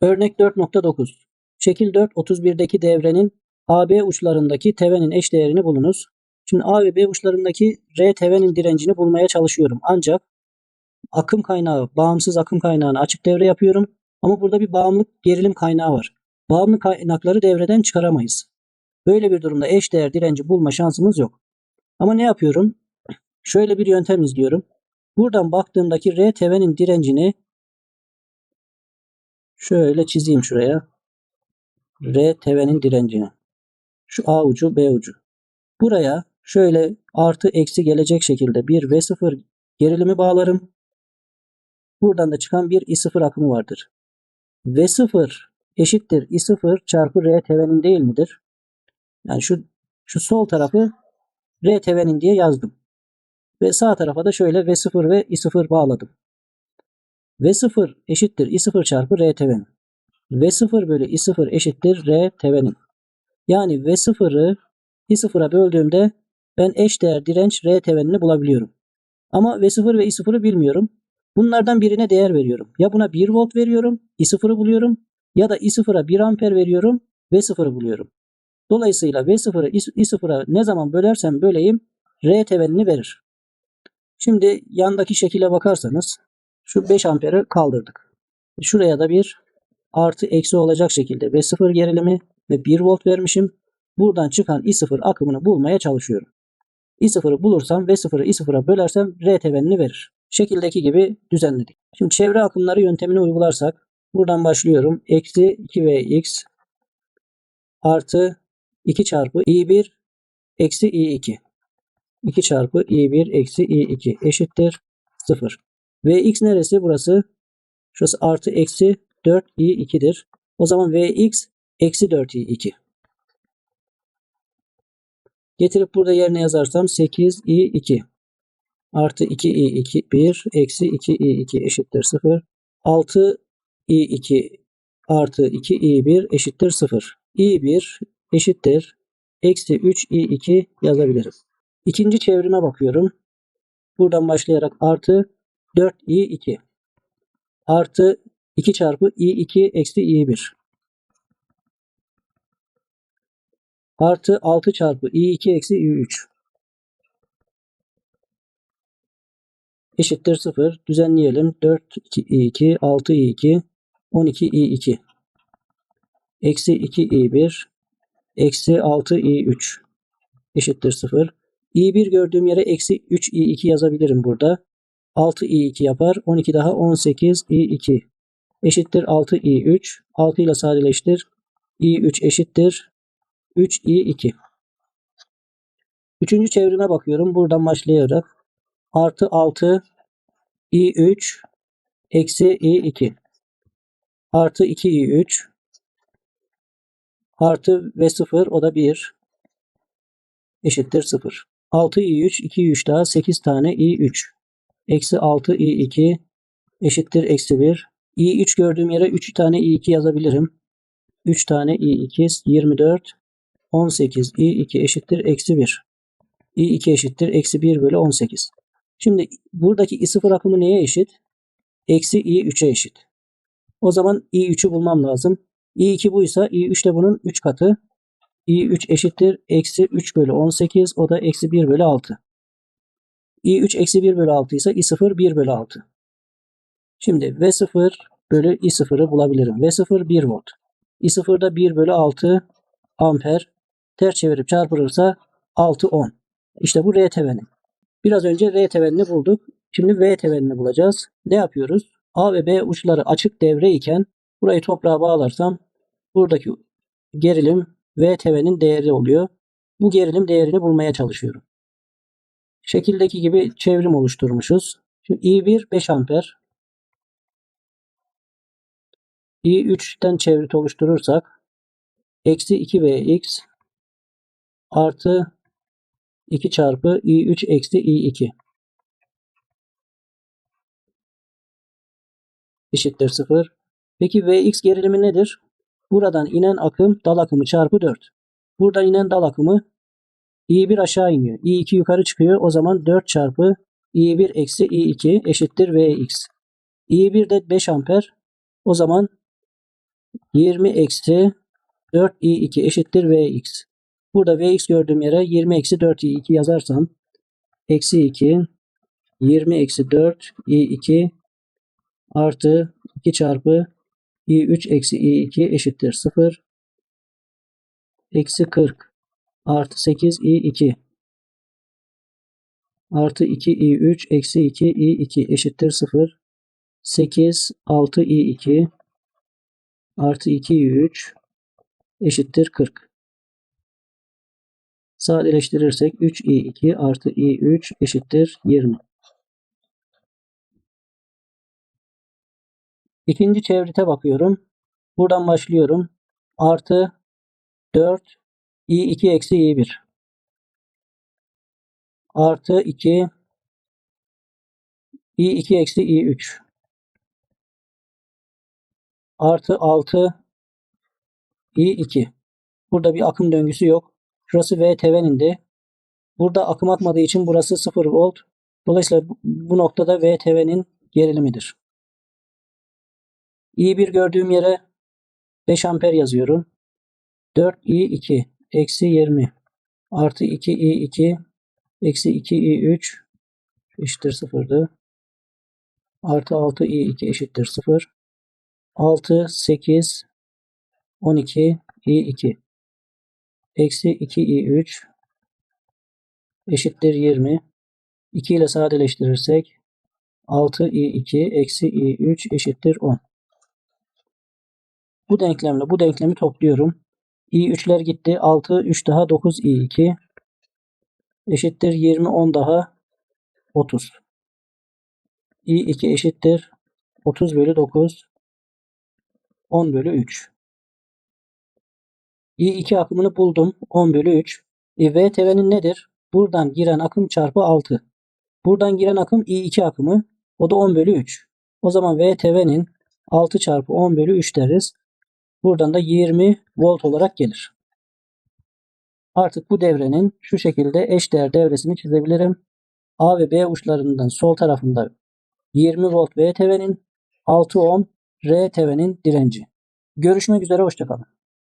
Örnek 4.9 Şekil 4 31'deki devrenin AB uçlarındaki tevenin eşdeğerini bulunuz. Şimdi A ve B uçlarındaki R tevenin direncini bulmaya çalışıyorum. Ancak akım kaynağı, bağımsız akım kaynağını açık devre yapıyorum. Ama burada bir bağımlılık gerilim kaynağı var. Bağımlı kaynakları devreden çıkaramayız. Böyle bir durumda eşdeğer direnci bulma şansımız yok. Ama ne yapıyorum? Şöyle bir yöntem izliyorum. Buradan baktığımdaki R tevenin direncini şöyle çizeyim şuraya. R tevenin direncini. Şu A ucu B ucu. Buraya şöyle artı eksi gelecek şekilde bir V0 gerilimi bağlarım. Buradan da çıkan bir I0 akımı vardır. V0 eşittir I0 çarpı R tevenin değil midir? Yani şu şu sol tarafı R tevenin diye yazdım. Ve sağ tarafa da şöyle V0 ve I0 bağladım. V0 eşittir I0 çarpı R tevenin. V0 bölü I0 eşittir R tevenin. Yani V0'ı I0'a böldüğümde ben eşdeğer direnç R tevenini bulabiliyorum. Ama V0 ve I0'ı bilmiyorum. Bunlardan birine değer veriyorum. Ya buna 1 volt veriyorum, I0'ı buluyorum ya da I0'a 1 amper veriyorum, V0'ı buluyorum. Dolayısıyla V0'ı I0'a ne zaman bölersem böleyim R tevenini verir. Şimdi yandaki şekile bakarsanız şu 5 amperi kaldırdık. Şuraya da bir artı eksi olacak şekilde V0 gerilimi ve 1 volt vermişim. Buradan çıkan I0 akımını bulmaya çalışıyorum. I0'ı bulursam V0'ı I0'a bölersem R tevenini verir. Şekildeki gibi düzenledik. Şimdi çevre akımları yöntemini uygularsak buradan başlıyorum. Eksi 2Vx artı 2 çarpı I1 eksi I2. 2 çarpı I1 eksi I2 eşittir 0. Vx neresi? Burası. Şurası artı eksi 4 I2'dir. O zaman Vx eksi 4 I2. Getirip burada yerine yazarsam 8 I2 artı 2 I2 1 eksi 2 I2 eşittir 0. 6 I2 artı 2 I1 eşittir 0. I1 eşittir eksi 3 I2 yazabiliriz. İkinci çevrime bakıyorum. Buradan başlayarak artı 4 I2 artı 2 çarpı I2 eksi I1 artı 6 çarpı I2 eksi I3 eşittir 0. Düzenleyelim. 4 I2 6 I2 12 I2 eksi 2 I1 eksi 6 I3 eşittir 0. I1 gördüğüm yere eksi 3 I2 yazabilirim burada. 6 I2 yapar. 12 daha 18 I2 eşittir 6 I3. 6 ile sadeleştir. I3 eşittir 3 I2. Üçüncü çevrime bakıyorum. Buradan başlayarak artı 6 I3 eksi I2 artı 2 I3 artı ve 0 o da 1 eşittir 0. 6 i3 2 i3 daha 8 tane i3 eksi 6 i2 eşittir eksi 1. i3 gördüğüm yere 3 tane i2 yazabilirim. 3 tane i2 24 18 i2 eşittir eksi 1. i2 eşittir eksi 1 bölü 18. Şimdi buradaki i0 akımı neye eşit? Eksi i3'e eşit. O zaman i3'ü bulmam lazım. i2 buysa i3 de bunun 3 katı i3 eşittir eksi 3 bölü 18 o da eksi 1 bölü 6. i3 eksi 1 bölü 6 ise i0 1 bölü 6. Şimdi v0 bölü i0'ı bulabilirim. v0 1 volt. i0 da 1 bölü 6 amper. Ters çevirip çarpılırsa 6 10. İşte bu R teveni. Biraz önce R tevenini bulduk. Şimdi V tevenini bulacağız. Ne yapıyoruz? A ve B uçları açık devre iken burayı toprağa bağlarsam buradaki gerilim VTV'nin değeri oluyor. Bu gerilim değerini bulmaya çalışıyorum. Şekildeki gibi çevrim oluşturmuşuz. Şimdi I1 5 amper. I3'ten çevrit oluşturursak eksi 2Vx artı 2 çarpı I3 eksi I2 eşittir 0. Peki Vx gerilimi nedir? Buradan inen akım dal akımı çarpı 4. Buradan inen dal akımı I1 aşağı iniyor. I2 yukarı çıkıyor. O zaman 4 çarpı I1 eksi I2 eşittir Vx. I1 de 5 amper. O zaman 20 eksi 4i2 eşittir vx. Burada vx gördüğüm yere 20 eksi 4i2 yazarsam eksi 2 20 eksi 4 i2 artı 2 çarpı i3 eksi i2 eşittir 0 eksi 40 artı 8 i2 artı 2 i3 eksi 2 i2 eşittir 0 8 6 i2 artı 2 i3 eşittir 40 sadeleştirirsek 3 i2 artı i3 eşittir 20 İkinci çevrite bakıyorum. Buradan başlıyorum. Artı 4 i2 eksi i1 artı 2 i2 eksi i3 artı 6 i2 burada bir akım döngüsü yok. Şurası V tevenindi. Burada akım akmadığı için burası 0 volt. Dolayısıyla bu- noktada V tevenin gerilimidir. i1 gördüğüm yere 5 amper yazıyorum. 4 i2 eksi 20 artı 2 i2 eksi 2 i3 eşittir 0'dı. Artı 6 i2 eşittir 0. 6 8 12 i2 eksi 2 i3 eşittir 20. 2 ile sadeleştirirsek 6 i2 eksi i3 eşittir 10. Bu denklemle bu denklemi topluyorum. İ3'ler gitti. 6 3 daha 9 i2 eşittir 20 10 daha 30. i2 eşittir 30 bölü 9 10 bölü 3. i2 akımını buldum. 10 bölü 3. E, V tevenin nedir? Buradan giren akım çarpı 6. Buradan giren akım i2 akımı. O da 10 bölü 3. O zaman V tevenin 6 çarpı 10 bölü 3 deriz. Buradan da 20 volt olarak gelir. Artık bu devrenin şu şekilde eşdeğer devresini çizebilirim. A ve B uçlarından sol tarafında 20 volt V tevenin 6 ohm R tevenin direnci. Görüşmek üzere hoşçakalın.